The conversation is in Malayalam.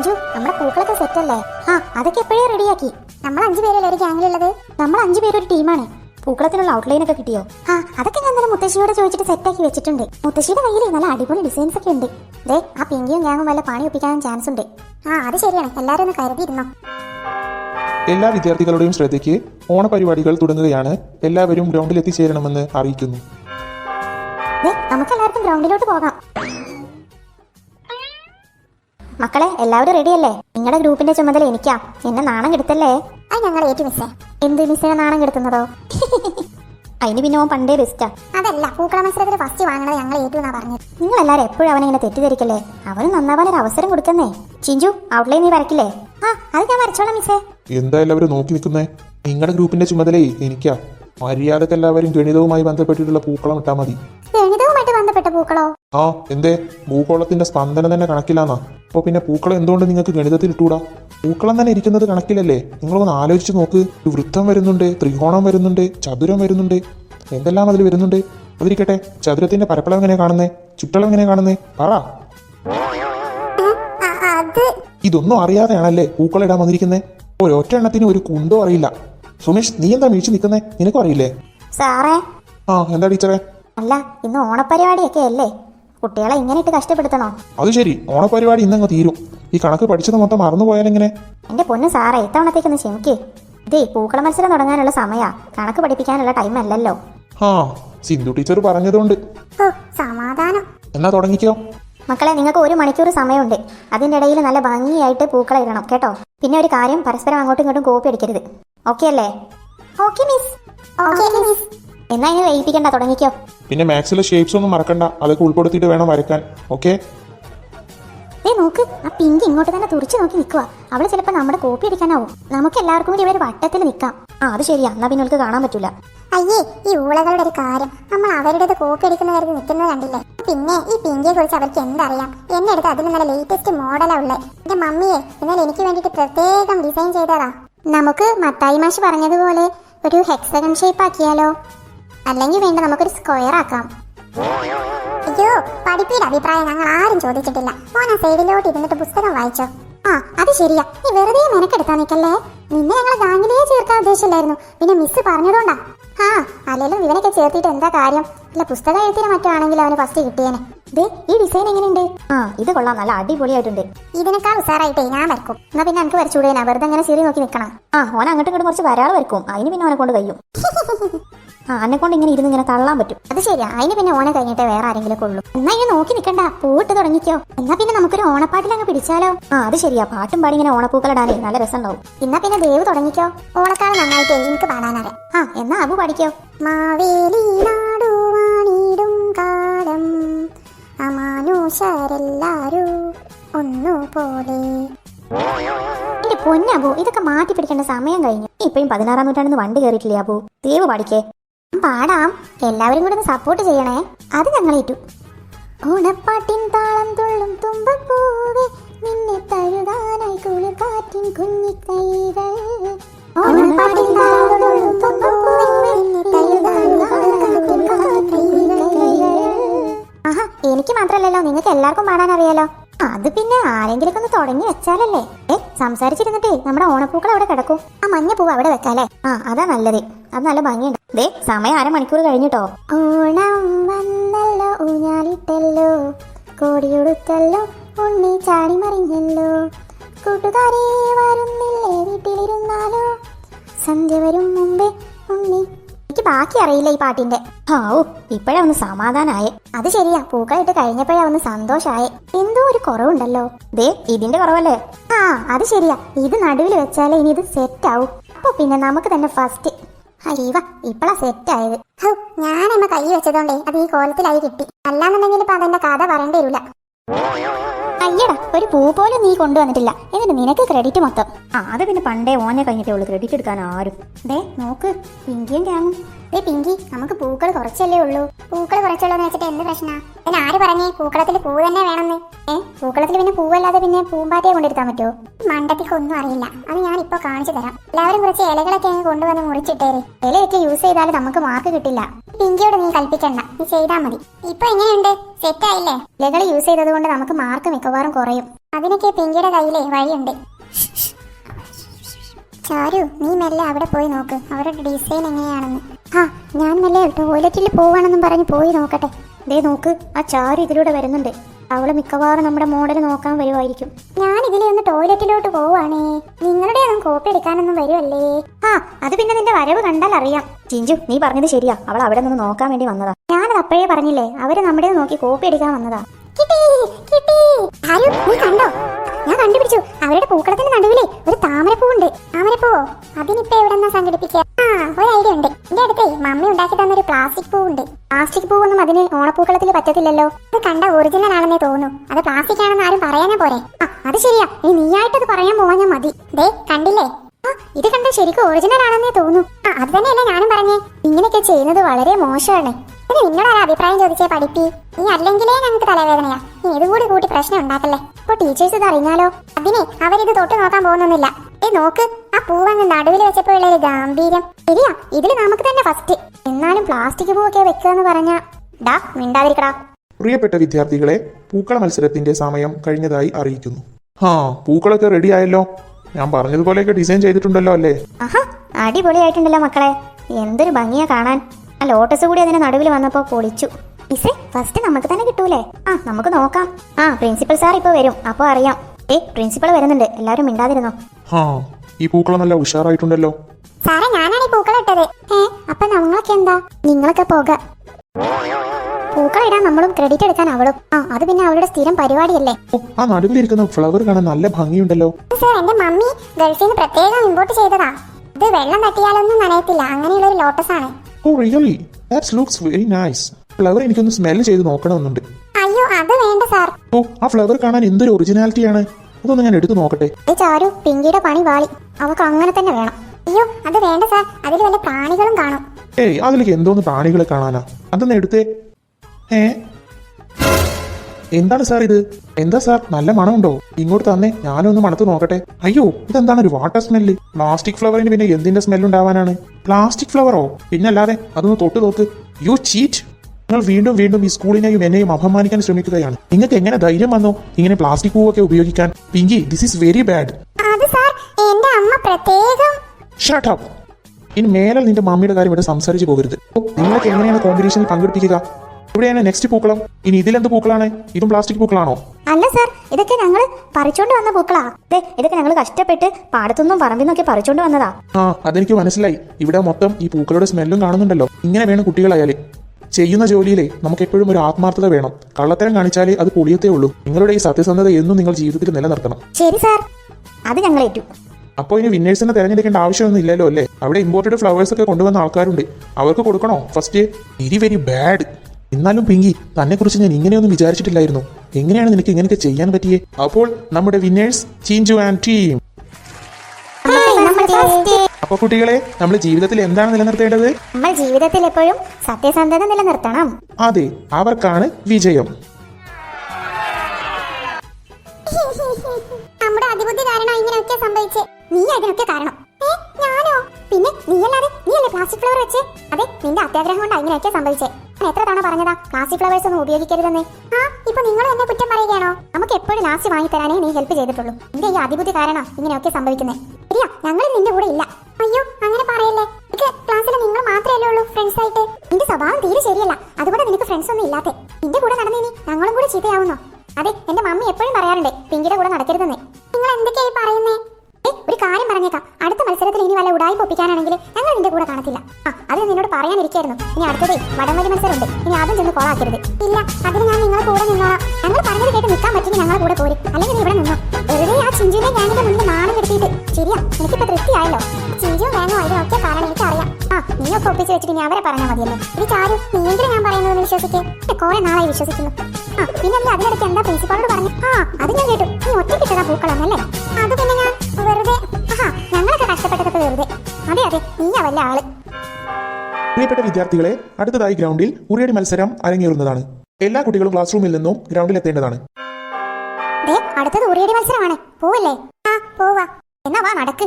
അഞ്ചു നമ്മുടെ പൂക്കളൊക്കെ സെറ്റ് അല്ലേ ആ അതൊക്കെ എപ്പോഴേ റെഡിയാക്കി നമ്മൾ അഞ്ചു പേരല്ലേ ഒരു ഗ്യാങ്ങിലുള്ളത് നമ്മൾ അഞ്ചു പേര് ഒരു ടീമാണ് പൂക്കളത്തിനുള്ള ഔട്ട്ലൈൻ ഒക്കെ കിട്ടിയോ? ആ അതൊക്കെ ഞാൻ തന്നെ മുത്തശ്ശിയോട് ചോദിച്ചിട്ട് സെറ്റാക്കി വെച്ചിട്ടുണ്ട്. മുത്തശ്ശിയുടെ കയ്യിൽ നല്ല അടിപൊളി ഡിസൈൻസ് ഒക്കെ ഉണ്ട്. ദേ ആ പിങ്കിയും ഗ്യാങ്ങും വല്ല പണി ഒപ്പിക്കാനും ചാൻസ് ഉണ്ട്. ആ അത് ശരിയാണ്. എല്ലാവരും ഒന്ന് കരുതിയിരുന്നോ എല്ലാ വിദ്യാർത്ഥികളുടെയും ശ്രദ്ധയ്ക്ക് ഓണപരിപാടികൾ തുടങ്ങുകയാണ്. എല്ലാവരും ഗ്രൗണ്ടിൽ എത്തിച്ചേരണമെന്ന് അറിയിക്കുന്നു. നമുക്ക് എല്ലാവർക്കും ഗ്രൗണ്ടിലോട്ട് പോകാം. മക്കളെ എല്ലാവരും റെഡിയല്ലേ നിങ്ങളുടെ ഗ്രൂപ്പിന്റെ ചുമതല എനിക്കാ. എന്നെ നാണം കെടുത്തല്ലേ? അത് ഞങ്ങൾ ഏറ്റു മിസ്സേ എന്ത് മിസ്സിനെ നാണം കെടുത്തുന്നതോ? അതിന് പിന്നെ ഓൻ പണ്ടേ ബെസ്റ്റാ അതല്ല പൂക്കള മത്സരത്തിൽ ഫസ്റ്റ് വാങ്ങണത് ഞങ്ങൾ ഏറ്റു എന്നാ പറഞ്ഞത് നിങ്ങൾ എല്ലാവരും എപ്പോഴും അവനെ ഇങ്ങനെ തെറ്റിദ്ധരിക്കല്ലേ? അവന് നന്നാവാൻ ഒരു അവസരം കൊടുക്കുന്നേ ചിഞ്ചു ഔട്ട്ലൈൻ നീ വരക്കില്ലേ ആ അത് ഞാൻ വരച്ചോളാം മിസ്സേ എന്താ എല്ലാവരും നോക്കി നിൽക്കുന്നേ? നിങ്ങളുടെ ഗ്രൂപ്പിന്റെ ചുമതലയെ എനിക്കാ. മര്യാദയ്ക്ക് എല്ലാവരും ഗണിതവുമായി ബന്ധപ്പെട്ടിട്ടുള്ള പൂക്കളം ഇട്ടാ മതി. ഗണിതവുമായിട്ട് ബന്ധപ്പെട്ട പൂക്കളോ? ആ എന്തേ? ഭൂഗോളത്തിന്റെ സ്പന്ദനം തന്നെ കണക്കിലാന്നാ. അപ്പൊ പിന്നെ പൂക്കളം എന്തുകൊണ്ട് നിങ്ങൾക്ക് ഗണിതത്തിൽ ഇട്ടുകൂടാ പൂക്കളം തന്നെ ഇരിക്കുന്നത് കണക്കിലല്ലേ? നിങ്ങളൊന്ന് ആലോചിച്ച് നോക്ക്. ഒരു വൃത്തം വരുന്നുണ്ട് ത്രികോണം വരുന്നുണ്ട് ചതുരം വരുന്നുണ്ട്. എന്തെല്ലാം അതിൽ വരുന്നുണ്ട്? അതിരിക്കട്ടെ. ചതുരത്തിന്റെ പരപ്പളം എങ്ങനെ കാണുന്നേ? ചുറ്റളം എങ്ങനെ കാണുന്നേ? പറ. ഇതൊന്നും അറിയാതെയാണല്ലേ പൂക്കളം ഇടാൻ വന്നിരിക്കുന്നേ? ഒരൊറ്റ എണ്ണത്തിന് ഒരു കുന്തോ അറിയില്ല. സുമേഷ് നീ എന്താ വീഴ്ച നിൽക്കുന്നേ? നിനക്കും അറിയില്ലേ? സാറേ. ആ എന്താ ടീച്ചറേ? അല്ല ഇന്ന് ഓണപരിപാടിയൊക്കെ അല്ലേ? കുട്ടികളെ ഇങ്ങനെ ഇട്ട് കഷ്ടപ്പെടുത്തണോ? അത് ശരി. ഓണപരിപാടി ഇന്നങ്ങ് തീരും. ഈ കണക്ക് പഠിച്ചത് മൊത്തം മറന്നു പോയാലെങ്ങനെ എന്റെ പൊന്ന് സാറേ ഇത്തവണത്തേക്കൊന്ന് ക്ഷമിക്കേ. ഇതേ പൂക്കള മത്സരം തുടങ്ങാനുള്ള സമയാ. കണക്ക് പഠിപ്പിക്കാനുള്ള ടൈം അല്ലല്ലോ. ആ സിന്ധു ടീച്ചർ പറഞ്ഞതുകൊണ്ട് സമാധാനം. എന്നാ തുടങ്ങിക്കോ. മക്കളെ നിങ്ങൾക്ക് ഒരു മണിക്കൂർ സമയമുണ്ട്. അതിന്റെ ഇടയിൽ നല്ല ഭംഗിയായിട്ട് പൂക്കള ഇടണം കേട്ടോ? പിന്നെ ഒരു കാര്യം പരസ്പരം അങ്ങോട്ടും ഇങ്ങോട്ടും കോപ്പി അടിക്കരുത്. ഓക്കെ അല്ലേ? ഓക്കെ മിസ് ഓക്കെ മിസ് എന്നാ ഇനി വൈകിപ്പിക്കണ്ട തുടങ്ങിക്കോ. പിന്നെ മാത്സിലെ ഷേപ്സ് ഒന്നും മറക്കണ്ട. അതൊക്കെ ഉൾപ്പെടുത്തിയിട്ട് വേണം വരയ്ക്കാൻ. ഓക്കെ ഏ നോക്ക് ആ പിങ്ക് ഇങ്ങോട്ട് തന്നെ തുറിച്ചു നോക്കി നിൽക്കുക അവൾ ചിലപ്പോ നമ്മുടെ കോപ്പി അടിക്കാനാവും. നമുക്ക് എല്ലാവർക്കും കൂടി ഇവിടെ വട്ടത്തിൽ നിൽക്കാം. ആ അത് ശരിയാ. എന്നാ പിന്നെ അവൾക്ക് കാണാൻ പറ്റൂല. അയ്യേ ഈ ഊളകളുടെ ഒരു കാര്യം. നമ്മൾ അവരുടേത് കോപ്പി അടിക്കുന്ന കരുതി നിൽക്കുന്നത് കണ്ടില്ലേ? പിന്നെ ഈ പിങ്കിയെ കുറിച്ച് അവർക്ക് എന്തറിയാം? എന്നെ അടുത്ത് അതിന് നല്ല ലേറ്റസ്റ്റ് മോഡലാ ഉള്ളത് എന്റെ മമ്മിയെ എന്നാൽ എനിക്ക് വേണ്ടിട്ട് പ്രത്യേകം ഡിസൈൻ ചെയ്തതാ. നമുക്ക് മത്തായി മാഷ് പറഞ്ഞതുപോലെ ഒരു ഹെക്സഗൺ ഷേപ്പ് ആക്കിയാലോ? അല്ലെങ്കിൽ വേണ്ട നമുക്കൊരു സ്ക്വയർ ആക്കാം. അയ്യോ പഠിപ്പിയുടെ അഭിപ്രായം ഞങ്ങൾ ആരും ചോദിച്ചിട്ടില്ല. മോൻ ആ സൈഡിലോട്ട് ഇരുന്നിട്ട് പുസ്തകം വായിച്ചോ. ആ അത് ശരിയാ. നീ വെറുതെ മെനക്കെടുത്താ നിക്കല്ലേ? നിന്നെ ഞങ്ങൾ ഗാംഗിലേ ചേർക്കാൻ ഉദ്ദേശമില്ലായിരുന്നു പിന്നെ മിസ് പറഞ്ഞതുകൊണ്ടാ. ആ അല്ലെങ്കിലും ഇവനൊക്കെ ചേർത്തിട്ട് എന്താ കാര്യം? ഇല്ല പുസ്തകം എഴുത്തിന് മറ്റോ ആണെങ്കിൽ അവന് ഫസ്റ്റ് കിട്ടിയേനെ. ദേ ഈ ഡിസൈൻ എങ്ങനെയുണ്ട്? ആ ഇത് കൊള്ളാം. നല്ല അടിപൊളിയായിട്ടുണ്ട്. ഇതിനേക്കാൾ ഉസാറായിട്ടേ ഞാൻ വരക്കും എന്നാ പിന്നെ എനിക്ക് വരച്ചൂടേനാ വെറുതെ അങ്ങനെ സീറി നോക്കി നിൽക്കണം ആ ഓൻ അങ്ങോട്ടും ഇങ്ങോട്ടും കുറച്ച് വരാൾ വരക്കും അതിന് പിന്നെ ഓനെ കൊണ്ട് കഴിയും. ആ കൊണ്ട് ഇങ്ങനെ ഇരുന്ന് ഇങ്ങനെ തള്ളാൻ പറ്റും. അത് ശരിയാ. അതിന് പിന്നെ ഓണം കഴിഞ്ഞിട്ടേ വേറെ ആരെങ്കിലും കൊള്ളു എന്നാ ഇങ്ങനെ നോക്കി നിൽക്കണ്ട പൂട്ട് തുടങ്ങിക്കോ. എന്നാ പിന്നെ നമുക്കൊരു ഓണപ്പാട്ടിൽ അങ്ങ് പിടിച്ചാലോ? ആ അത് ശരിയാ. പാട്ടും പാടി ഇങ്ങനെ ഓണപ്പൂക്കളിടാനേ നല്ല രസമുണ്ടാവും. എന്നാ പിന്നെ ദേവ് തുടങ്ങിക്കോ. ഓണക്കാലം നന്നായിട്ട് എനിക്ക് പാടാനറിയാം ആ എന്നാ അബു പഠിക്കോ മാവേലി നാടുവാണിടും കാലം. അമാനുഷരെല്ലാരും ഒന്നുപോലെ. എന്റെ പൊന്നബു ഇതൊക്കെ മാറ്റി പിടിക്കേണ്ട സമയം കഴിഞ്ഞു. ഇപ്പഴും പതിനാറാം നൂറ്റാണ്ടിന്ന് വണ്ടി കയറിയിട്ടില്ലേ അബു? ദേവ് പാടിക്കേ. പാടാം. എല്ലാവരും കൂടെ സപ്പോർട്ട് ചെയ്യണേ. അത് ഞങ്ങൾ ഏറ്റു. ഓണപ്പാട്ടിൻ താളം തുള്ളും തുമ്പപ്പൂവേ. നിന്നെ തഴുകാനായി കുളിർ കാറ്റിൻ കുഞ്ഞിക്കൈകൾ ഓണപ്പാട്ടിൻ താളം നിന്നെ എനിക്ക് മാത്രല്ലല്ലോ നിങ്ങൾക്ക് എല്ലാവർക്കും പാടാൻ അറിയാലോ. അത് പിന്നെ ആരെങ്കിലും ഒന്ന് തുടങ്ങി വെച്ചാലല്ലേ? ഏ സംസാരിച്ചിരുന്നിട്ടേ നമ്മുടെ ഓണപ്പൂക്കൾ അവിടെ കിടക്കും. ആ മഞ്ഞ പൂവ് അവിടെ വെക്കാല്ലേ? ആ അതാ നല്ലത്. അത് നല്ല ഭംഗിയുണ്ട്. ദേ സമയം അരമണിക്കൂർ കഴിഞ്ഞിട്ടോ. ഓണം വന്നല്ലോ ഊഞ്ഞാലിട്ടല്ലോ. കോടിയൊടുത്തല്ലോ ഉണ്ണി ചാടി മറിഞ്ഞല്ലോ. കൂട്ടുകാരെ വരുന്നില്ലേ വീട്ടിലിരുന്നാലോ? സന്ധ്യ വരും മുമ്പേ ഉണ്ണി. എനിക്ക് ബാക്കി അറിയില്ല ഈ പാട്ടിന്റെ. ഹാവൂ ഇപ്പോഴാ ഒന്ന് സമാധാനായേ. അത് ശരിയാ പൂക്കളിട്ട് കഴിഞ്ഞപ്പോഴാ ഒന്ന് സന്തോഷായേ. എന്തോ ഒരു കുറവുണ്ടല്ലോ. ദേ ഇതിന്റെ കുറവല്ലേ? ആ അത് ശരിയാ. ഇത് നടുവിൽ വെച്ചാലേ ഇനി ഇത് സെറ്റ് ആവും. അപ്പൊ പിന്നെ നമുക്ക് തന്നെ ഫസ്റ്റ് അയ്യവ ഇപ്പളാ സെറ്റ് ആയത് ഹൗ ഞാനമ്മ കൈ വെച്ചതോണ്ടേ അത് ഈ കോലത്തിലായി കിട്ടി. അല്ലാന്നുണ്ടെങ്കിൽ ഇപ്പൊ അതെന്റെ കഥ പറയേണ്ടി വരില്ല. അയ്യടാ ഒരു പൂ പോലും നീ കൊണ്ടുവന്നിട്ടില്ല. എന്നിട്ട് നിനക്ക് ക്രെഡിറ്റ് മൊത്തം. ആ അത് പിന്നെ പണ്ടേ ഓനെ കഴിഞ്ഞിട്ടേ ഉള്ളൂ. ക്രെഡിറ്റ് എടുക്കാൻ ആരും. ദേ നോക്ക്. പിങ്കിയും ഗ്യാങ്ങും ഏ പിങ്കി നമുക്ക് പൂക്കൾ കുറച്ചല്ലേ ഉള്ളൂ. പൂക്കൾ കുറച്ചുള്ളൂ വെച്ചിട്ട് എന്ത് പ്രശ്ന? പിന്നെ ആര് പറഞ്ഞേ പൂക്കളത്തിൽ പൂ തന്നെ വേണമെന്ന്? ഏ? പൂക്കളത്തിൽ പിന്നെ പൂവല്ലാതെ പിന്നെ പൂമ്പാറ്റയെ കൊണ്ടിരുത്താൻ പറ്റുമോ മണ്ടത്തിക്ക് ഒന്നും അറിയില്ല. അത് ഞാൻ ഇപ്പൊ കാണിച്ചു തരാം. എല്ലാവരും കുറച്ച് ഇലകളൊക്കെ അങ്ങ് കൊണ്ടുവന്ന് മുറിച്ചിട്ടേര്. ഇലയൊക്കെ യൂസ് ചെയ്താൽ നമുക്ക് മാർക്ക് കിട്ടില്ല. പിങ്കിയോട് നീ കൽപ്പിക്കണ്ട. നീ ചെയ്താൽ മതി. ഇപ്പൊ എങ്ങനെയുണ്ട്? സെറ്റ് ആയില്ലേ? ഇലകൾ യൂസ് ചെയ്തത് കൊണ്ട് നമുക്ക് മാർക്ക് മിക്കവാറും കുറയും. അതിനൊക്കെ പിങ്കിയുടെ കയ്യിലെ വഴിയുണ്ട്. ചാരു നീ മെല്ലെ അവിടെ പോയി നോക്ക്. അവരുടെ ഡിസൈൻ എങ്ങനെയാണെന്ന്. ആ ഞാൻ നല്ല ടോയ്ലറ്റിൽ പോവാണെന്നും പറഞ്ഞ് പോയി നോക്കട്ടെ. ദേ നോക്ക് ആ ചാരു ഇതിലൂടെ വരുന്നുണ്ട്. അവൾ മിക്കവാറും നമ്മുടെ മോഡൽ നോക്കാൻ വരുമായിരിക്കും ഞാൻ ഇതിലെ ഒന്ന് ടോയ്ലറ്റിലോട്ട് പോവാണേ. നിങ്ങളുടെ ഒന്നും കോപ്പി എടുക്കാനൊന്നും വരുമല്ലേ ആ അത് പിന്നെ നിന്റെ വരവ് കണ്ടാൽ അറിയാം. ചിഞ്ചു നീ പറഞ്ഞത് ശരിയാ. അവൾ അവിടെ നിന്ന് നോക്കാൻ വേണ്ടി വന്നതാ. ഞാനത് അപ്പോഴേ പറഞ്ഞില്ലേ അവർ നമ്മുടെ നോക്കി കോപ്പി എടുക്കാൻ വന്നതാ. കിട്ടി കിട്ടി. കണ്ടോ? ഞാൻ കണ്ടുപിടിച്ചു. അവരുടെ പൂക്കളത്തിന്റെ നടുവിലേ ഒരു താമരപ്പൂവുണ്ട് പ്ലാസ്റ്റിക് പൂവുണ്ട്. പ്ലാസ്റ്റിക് പൂവൊന്നും അതിന് ഓണപ്പൂക്കളത്തിൽ പറ്റത്തില്ലല്ലോ. അത് കണ്ട ഒറിജിനൽ ആണെന്നേ തോന്നുന്നു. അത് പ്ലാസ്റ്റിക് ആണെന്ന് ആരും പറയാനേ പോരെ? ആ അത് ശരിയാ. ഇനി നീയായിട്ടത് പറയാൻ പോവാൻ ഞാൻ മതി. ദേ കണ്ടില്ലേ? ഇത് കണ്ട ശരിക്കും ഒറിജിനൽ ആണെന്നേ തോന്നുന്നു. ആ അത് തന്നെയല്ലേ ഞാനും പറഞ്ഞേ. ഇങ്ങനെയൊക്കെ ചെയ്യുന്നത് വളരെ മോശമാണ്. പിന്നെ നിന്നോടൊരു അഭിപ്രായം ചോദിച്ചേ പഠിപ്പി. നീ അല്ലെങ്കിലേ ഞങ്ങൾക്ക് തലവേദനയാ. നീ ഇതും കൂടി കൂട്ടി പ്രശ്നം ഉണ്ടാക്കല്ലേ? അപ്പൊ ടീച്ചേഴ്സ് ഇത് അറിഞ്ഞാലോ? അതിനെ അവരിത് തൊട്ട് നോക്കാൻ പോകുന്നൊന്നുമില്ല. ഏ നോക്ക് ആ പൂവങ്ങ് നടുവിൽ വെച്ചപ്പോഴുള്ള ഒരു ഗാംഭീര്യം. ശരിയാ ഇതിൽ നമുക്ക് തന്നെ ഫസ്റ്റ് എന്നാലും പ്ലാസ്റ്റിക് പൂവൊക്കെ വെക്കാന്ന് പറഞ്ഞ ഡാ മിണ്ടാതിരിക്കടാ. പ്രിയപ്പെട്ട വിദ്യാർത്ഥികളെ പൂക്കള മത്സരത്തിന്റെ സമയം കഴിഞ്ഞതായി അറിയിക്കുന്നു. ആ പൂക്കളൊക്കെ റെഡി ആയല്ലോ. ഞാൻ പറഞ്ഞതുപോലെയൊക്കെ ഡിസൈൻ ചെയ്തിട്ടുണ്ടല്ലോ അല്ലേ? ആഹാ അടിപൊളിയായിട്ടുണ്ടല്ലോ മക്കളെ. എന്തൊരു ഭംഗിയാ കാണാൻ. ആ ലോട്ടസ് കൂടി അതിന്റെ നടുവിൽ വന്നപ്പോ പൊളിച്ചു. ഇസേ ഫസ്റ്റ് നമുക്ക് തന്നെ കിട്ടൂലേ? ആ നമുക്ക് നോക്കാം. ആ പ്രിൻസിപ്പൽ സാർ ഇപ്പൊ വരും. അപ്പൊ അറിയാം. ഏ പ്രിൻസിപ്പൾ വരുന്നുണ്ട്. എല്ലാരും മിണ്ടാതിരുന്നോ? ഹാ ഈ പൂക്കള നല്ല ഉഷാറായിട്ടുണ്ടല്ലോ. സാറേ ഞാനാണ് ഈ പൂക്കളം ഇട്ടത്. ഏ അപ്പൊ നമ്മളൊക്കെ എന്താ? നിങ്ങളൊക്കെ പോക. പൂക്കളിടാൻ നമ്മളും ക്രെഡിറ്റ് എടുക്കാൻ അവളും. ആ അത് പിന്നെ അവളുടെ സ്ഥിരം പരിപാടിയല്ലേ? ഓ ആ നടുവിലിരിക്കുന്ന ഫ്ലവർ കാണാൻ നല്ല ഭംഗിയുണ്ടല്ലോ. സാർ എന്റെ മമ്മി ഗൾഫിൽ നിന്ന് പ്രത്യേകം ഇമ്പോർട്ട് ചെയ്തതാ. ഇത് വെള്ളം തട്ടിയാലൊന്നും നനയത്തില്ല. അങ്ങനെയുള്ള ഒരു ലോട്ടസ് ആണ്. ഓ really that's looks very nice flower എനിക്കൊന്ന് സ്മെൽ ചെയ്ത് നോക്കണമെന്നുണ്ട്. അയ്യോ അത് വേണ്ട സാർ. ഓ ആ ഫ്ലവർ കാണാൻ എന്തൊരു ഒറിജിനാലിറ്റിയാണ് അതൊന്ന് ഞാൻ എടുത്തു നോക്കട്ടെ. ചാരു പിങ്കിയുടെ പണി വാളി. അവക്ക് അങ്ങനെ തന്നെ വേണം. അയ്യോ അത് വേണ്ട സാർ. അതിൽ വല്ല പ്രാണികളും കാണും. ഏയ് അതിലേക്ക് എന്തോന്ന് പ്രാണികളെ കാണാനാ? അതൊന്ന് എടുത്തേ. ഏ? എന്താണ് സാർ ഇത്? എന്താ സാർ നല്ല മണമുണ്ടോ? ഇങ്ങോട്ട് തന്നെ ഞാനൊന്ന് മണത്ത് നോക്കട്ടെ. അയ്യോ ഇതെന്താണ് ഒരു വാട്ടർ സ്മെല്ല്? പ്ലാസ്റ്റിക് ഫ്ലവറിന് പിന്നെ എന്തിന്റെ സ്മെല്ലുണ്ടാവാനാണ് പ്ലാസ്റ്റിക് ഫ്ലവറോ? പിന്നല്ലാതെ അതൊന്ന് തൊട്ട് നോക്ക്. You cheat. നിങ്ങൾ വീണ്ടും വീണ്ടും ഈ സ്കൂളിനെയും എന്നെയും അപമാനിക്കാൻ ശ്രമിക്കുകയാണ്. നിങ്ങൾക്ക് എങ്ങനെ ധൈര്യം വന്നു ഇങ്ങനെ പ്ലാസ്റ്റിക് പൂവൊക്കെ ഉപയോഗിക്കാൻ? Pinky this is very bad ഇനി മേലെ നിന്റെ മമ്മിയുടെ കാര്യം ഇവിടെ സംസാരിച്ചു പോകരുത്. നിങ്ങൾക്ക് നിങ്ങളൊക്കെ എങ്ങനെയാണ് കോമ്പറ്റീഷനിൽ പങ്കെടുപ്പിക്കുക? ഇവിടെയാണ് നെക്സ്റ്റ് പൂക്കളം. ഇനി ഇതിലെന്ത് പൂക്കളാണ്? ഇതും പ്ലാസ്റ്റിക് പൂക്കളാണോ? അല്ല സർ ഇതൊക്കെ ഞങ്ങൾ പറിച്ചോണ്ട് വന്ന പൂക്കളാ. ഇതൊക്കെ ഞങ്ങൾ കഷ്ടപ്പെട്ട് പാടത്തുനിന്നും പറമ്പിന്നൊക്കെ പറിച്ചോണ്ട് വന്നതാ. ആ അതെനിക്ക് മനസ്സിലായി. ഇവിടെ മൊത്തം ഈ പൂക്കളുടെ സ്മെല്ലും കാണുന്നുണ്ടല്ലോ. ഇങ്ങനെ വേണം കുട്ടികളായാലേ. ചെയ്യുന്ന ജോലിയിലെ നമുക്ക് എപ്പോഴും ഒരു ആത്മാർത്ഥത വേണം. കള്ളത്തരം കാണിച്ചാലേ അത് പൊളിയത്തേ ഉള്ളൂ നിങ്ങളുടെ ഈ സത്യസന്ധത എന്നും നിങ്ങൾ ജീവിതത്തിൽ നിലനിർത്തണം. ശരി സാർ. അത് ഞങ്ങൾ ഏറ്റു. അപ്പോൾ ഇനി വിന്നേഴ്സിനെ തിരഞ്ഞെടുക്കേണ്ട ആവശ്യമൊന്നും ഇല്ലല്ലോ അല്ലേ? അവിടെ ഇമ്പോർട്ടഡ് ഫ്ലവേഴ്സ് ഒക്കെ കൊണ്ടുവന്ന ആൾക്കാരുണ്ട്. അവർക്ക് കൊടുക്കണോ? ഫസ്റ്റ് വെരി വെരി ബാഡ് എന്നാലും പിങ്കി തന്നെ കുറിച്ച് ഞാൻ ഇങ്ങനെയൊന്നും വിചാരിച്ചിട്ടില്ലായിരുന്നു. എങ്ങനെയാണ് നിനക്ക് ഇങ്ങനെയൊക്കെ ചെയ്യാൻ പറ്റിയേ? അപ്പോൾ നമ്മുടെ വിന്നേഴ്സ് ചീഞ്ചു ആൻഡ് ടീം. അപ്പോൾ കുട്ടികളെ നമ്മൾ ജീവിതത്തിൽ എന്താണ് നിലനിർത്തേണ്ടത്? നമ്മൾ ജീവിതത്തിൽ എപ്പോഴും സത്യസന്ധത നിലനിർത്തണം. അതെ അവർക്കാണ് വിജയം. നമ്മുടെ അതിബുദ്ധി കാരണം ഇങ്ങനെയൊക്കെ സംഭവിച്ചേ. നീ അതിനൊക്കെ കാരണം. ഞാനോ? പിന്നെ നീയല്ലാതെ നീയല്ലേ പ്ലാസ്റ്റിക് ഫ്ലവർ വെച്ചേ? അതെ നിന്റെ അത്യാഗ്രഹം കൊണ്ടാ ഇങ്ങനെയൊക്കെ സംഭവിച്ചേ. എത്ര തവണ പറഞ്ഞതാ പ്ലാസ്റ്റിക് ഫ്ലവേഴ്സ് ഒന്നും ഉപയോഗിക്കരുതെന്ന്? ആ ഇപ്പൊ നിങ്ങൾ എന്നെ കുറ്റം പറയുകയാണോ? നമുക്ക് എപ്പോഴും ലാസ്റ്റ് വാങ്ങി തരാനേ നീ ഹെൽപ്പ് ചെയ്തിട്ടുള്ളൂ. നിന്റെ ഈ അതിബുദ്ധി കാരണം ഇങ്ങനെയൊക്കെ സംഭവിക്കുന്നത് ശരിയാ ഞങ്ങൾ നിന്റെ കൂടെ ഇല്ല. അയ്യോ അങ്ങനെ പറയല്ലേ? എനിക്ക് ക്ലാസ്സിൽ നിങ്ങൾ മാത്രമല്ലേ ഉള്ളൂ ഫ്രണ്ട്സ് ആയിട്ട്. നിന്റെ സ്വഭാവം തീരെ ശരിയല്ല. അതുകൊണ്ട് നിനക്ക് ഫ്രണ്ട്സ് ഒന്നും ഇല്ലാത്തെ. നിന്റെ കൂടെ നടന്നേനി ഞങ്ങളും കൂടെ ചീത്തയാവുന്നോ? അതെ എന്റെ മമ്മി എപ്പോഴും പറയാറുണ്ട് പിങ്കിയുടെ കൂടെ നടക്കരുതെന്ന്. നിങ്ങൾ എന്തൊക്കെയായി പറയുന്നേ? ഒരു കാര്യം പറഞ്ഞേക്കാം. അടുത്ത മത്സരത്തിൽ ഇനി വല്ല ഉടായി പൊപ്പിക്കാനാണെങ്കിൽ ഞങ്ങൾ നിന്റെ കൂടെ കാണത്തില്ല. ആ അത് നിന്നോട് പറയാനിരിക്കായിരുന്നു. ഇനി അടുത്തതേ വടംവലി മത്സരമുണ്ട്. ഇനി ആദ്യം ചെന്ന് കോളാക്കരുത് ഇല്ല അതിന് ഞാൻ നിങ്ങളെ കൂടെ നിന്നോളാം. ഞങ്ങൾ പറഞ്ഞത് കേട്ട് നിൽക്കാൻ പറ്റുമെങ്കിൽ ഞങ്ങളെ കൂടെ പോരും. അല്ലെങ്കിൽ ഇവിടെ നിന്നോ. വെറുതെ ആ ചിഞ്ചുവിനെ ഞാനിന്റെ മുന്നിൽ നാണം എടുത്തിട്ട് ശരിയാ എനിക്കിപ്പോ തൃപ്തിയായല്ലോ. ചിഞ്ചുവും വേണോ അതിനൊക്കെ കാരണം എനിക്കറിയാം. ആ നീയൊക്കെ ഒപ്പിച്ച് വെച്ചിട്ട് ഞാൻ അവരെ പറഞ്ഞാൽ മതിയല്ലോ? ഇത് ചാരു നീയെങ്കിലും ഞാൻ പറയുന്നത് വിശ്വസിക്കേ? കുറെ നാളായി വിശ്വസിക്കുന്നു. ആ പിന്നെ പിന്നല്ലേ അതിനിടയ്ക്ക് എന്താ പ്രിൻസിപ്പാളോട് പറഞ്ഞു? ആ അത് ഞാൻ കേട്ടു. നീ ഒറ്റയ്ക്കിട്ടതാ പൂക്കളന്നല്ലേ അത് പിന്നെ ഞാൻ വെറുതെ ആഹാ ഞങ്ങളൊക്കെ കഷ്ടപ്പെട്ടതൊക്കെ വെറുതെ. അതെ അതെ നീയാ വല്ല ആൾ. പ്രിയപ്പെട്ട വിദ്യാർത്ഥികളെ അടുത്തതായി ഗ്രൗണ്ടിൽ ഉറിയടി മത്സരം അരങ്ങേറുന്നതാണ്. എല്ലാ കുട്ടികളും ക്ലാസ് റൂമിൽ നിന്നും ഗ്രൗണ്ടിൽ എത്തേണ്ടതാണ് അടുത്തത് ഉറിയടി മത്സരമാണ്. പോവല്ലേ? போவா. என்னவா நடக்கு?